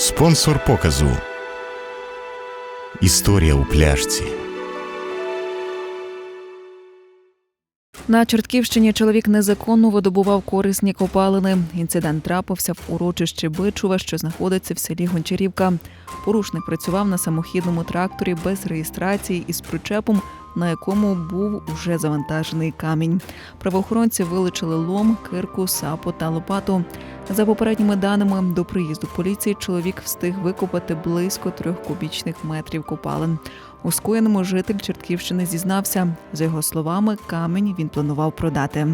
Спонсор показу. Історія у пляшці. На Чортківщині чоловік незаконно видобував корисні копалини. Інцидент трапився в урочищі Бичува, що знаходиться в селі Гончарівка. Порушник працював на самохідному тракторі без реєстрації із причепом, на якому був уже завантажений камінь. Правоохоронці вилучили лом, кирку, сапу та лопату. За попередніми даними, до приїзду поліції чоловік встиг викопати близько трьох кубічних метрів копалин. У скоєному житель Чортківщини зізнався. За його словами, камінь він планував продати.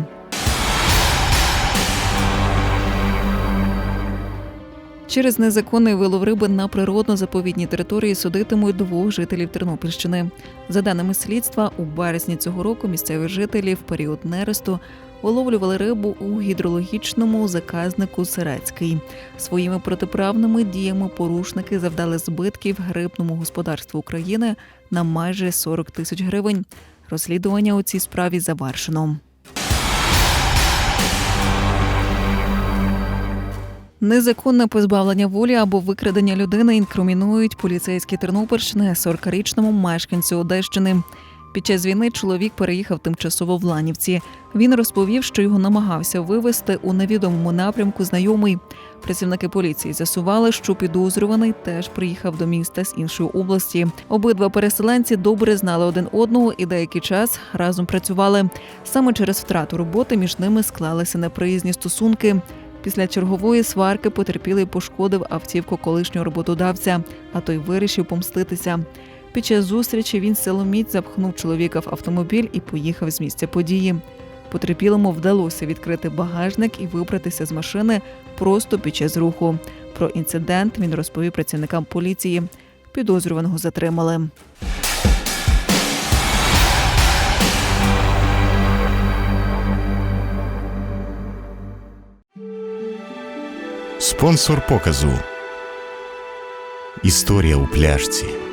Через незаконний вилов риби на природно-заповідній території судитимуть двох жителів Тернопільщини. За даними слідства, у березні цього року місцеві жителі в період нересту виловлювали рибу у гідрологічному заказнику Сирецький. Своїми протиправними діями порушники завдали збитків грибному господарству України на майже 40 тисяч гривень. Розслідування у цій справі завершено. Незаконне позбавлення волі або викрадення людини інкримінують поліцейські Тернопільщини 40-річному мешканцю Одещини. Під час війни чоловік переїхав тимчасово в Ланівці. Він розповів, що його намагався вивезти у невідомому напрямку знайомий. Працівники поліції з'ясували, що підозрюваний теж приїхав до міста з іншої області. Обидва переселенці добре знали один одного і деякий час разом працювали. Саме через втрату роботи між ними склалися неприязні стосунки. Після чергової сварки потерпілий пошкодив автівку колишнього роботодавця, а той вирішив помститися. Під час зустрічі він силоміць запхнув чоловіка в автомобіль і поїхав з місця події. Потерпілому вдалося відкрити багажник і вибратися з машини просто під час руху. Про інцидент він розповів працівникам поліції. Підозрюваного затримали. Спонсор показу. Історія у пляшці.